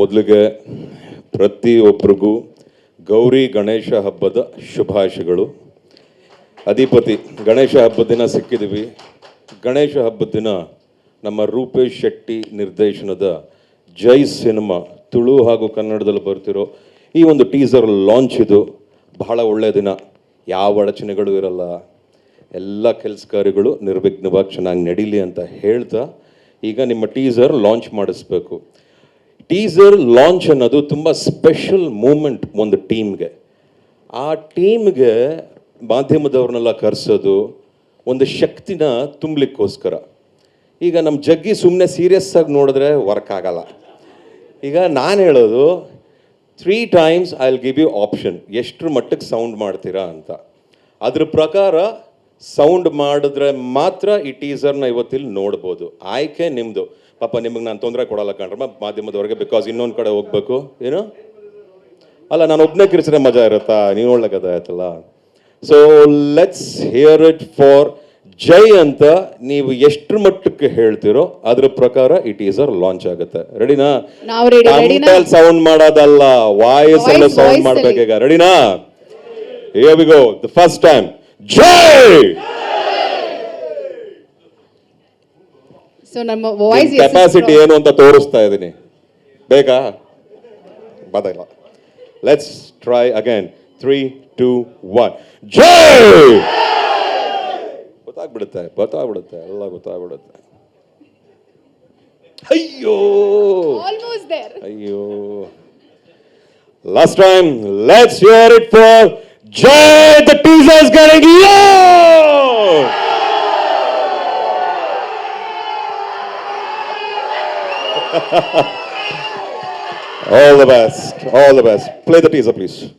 ಮೊದಲಿಗೆ ಪ್ರತಿಯೊಬ್ಬರಿಗೂ ಗೌರಿ ಗಣೇಶ ಹಬ್ಬದ ಶುಭಾಶಯಗಳು. ಅಧಿಪತಿ ಗಣೇಶ ಹಬ್ಬದ ದಿನ ಸಿಕ್ಕಿದ್ವಿ. ಗಣೇಶ ಹಬ್ಬದ ದಿನ ನಮ್ಮ ರೂಪೇಶ್ ಶೆಟ್ಟಿ ನಿರ್ದೇಶನದ ಜೈ ಸಿನಿಮಾ ತುಳು ಹಾಗೂ ಕನ್ನಡದಲ್ಲಿ ಬರ್ತಿರೋ ಈ ಒಂದು ಟೀಸರ್ ಲಾಂಚ್ ಇದು. ಬಹಳ ಒಳ್ಳೆಯ ದಿನ. ಯಾವ ಅಡಚಣೆಗಳು ಇರಲ್ಲ. ಎಲ್ಲ ಕೆಲಸ ಕಾರ್ಯಗಳು ನಿರ್ವಿಘ್ನವಾಗಿ ಚೆನ್ನಾಗಿ ನಡೀಲಿ ಅಂತ ಹೇಳ್ತಾ ಈಗ ನಿಮ್ಮ ಟೀಸರ್ ಲಾಂಚ್ ಮಾಡಿಸ್ಬೇಕು. ಟೀಸರ್ ಲಾಂಚ್ ಅನ್ನೋದು ತುಂಬ ಸ್ಪೆಷಲ್ ಮೂಮೆಂಟ್ ಒಂದು ಟೀಮ್ಗೆ. ಆ ಟೀಮ್ಗೆ ಮಾಧ್ಯಮದವ್ರನ್ನೆಲ್ಲ ಕರೆಸೋದು ಒಂದು ಶಕ್ತಿನ ತುಂಬಲಿಕ್ಕೋಸ್ಕರ. ಈಗ ನಮ್ಮ ಜಗ್ಗಿ ಸುಮ್ಮನೆ ಸೀರಿಯಸ್ ಆಗಿ ನೋಡಿದ್ರೆ ವರ್ಕ್ ಆಗಲ್ಲ. ಈಗ ನಾನು ಹೇಳೋದು three times I will give you option ಎಷ್ಟರ ಮಟ್ಟಕ್ಕೆ ಸೌಂಡ್ ಮಾಡ್ತೀರಾ? ಅಂತ. ಅದ್ರ ಪ್ರಕಾರ ಸೌಂಡ್ ಮಾಡಿದ್ರೆ ಮಾತ್ರ ಈ ಟೀಸರ್ನ ಇವತ್ತಿಲ್ಲಿ ನೋಡ್ಬೋದು. ಆಯ್ಕೆ ನಿಮ್ಮದು ಪಾಪ ನಿಮಗೆ ನಾನು ತೊಂದರೆ ಕೊಡಲ್ಲ ಕಣ್ರಮ್ಮ ಮಾಧ್ಯಮದವ್ರಿಗೆ ಬಿಕಾಸ್ ಇನ್ನೊಂದು ಕಡೆ ಹೋಗ್ಬೇಕು. ಏನು? ಅಲ್ಲ ನಾನು ಒಬ್ಬನೇ ಕಿರಿಸಿದ್ರೆ ಮಜಾ ಇರುತ್ತಾ? ನೀವು ಆಯ್ತಲ್ಲ. So let's hear it for ಜೈ ಅಂತ ನೀವು ಎಷ್ಟ್ರ ಮಟ್ಟಕ್ಕೆ ಹೇಳ್ತಿರೋ ಅದ್ರ ಪ್ರಕಾರ ಈ ಟೀಸರ್ ಲಾಂಚ್ ಆಗುತ್ತೆ. ರೆಡಿನಾ? ಸೌಂಡ್ ಮಾಡೋದಲ್ಲ. ವಾಯ್ಸ್ ಎಲ್ಲ ಸೌಂಡ್ ಮಾಡ್ಬೇಕೀಗ. ರೆಡಿನಾ we go the first time Jai so ನಮ್ಮ ವಾಯ್ಸ್ ಕೆಪಾಸಿಟಿ ಏನು ಅಂತ ತೋರಿಸ್ತಾ ಇದ್ದೀನಿ. ಬೇಕಾ ಬದಲ let's try again three two one ಜೈ ಗೊತ್ತಾಗ್ಬಿಡುತ್ತೆ ಗೊತ್ತಾಗ್ಬಿಡುತ್ತೆ ಎಲ್ಲ ಗೊತ್ತಾಗ್ಬಿಡುತ್ತೆ. ಅಯ್ಯೋ! ಅಯ್ಯೋ! Last time let's hear it for जय द टीजर्स करेंगी all the best. All the best. Play the teaser, please.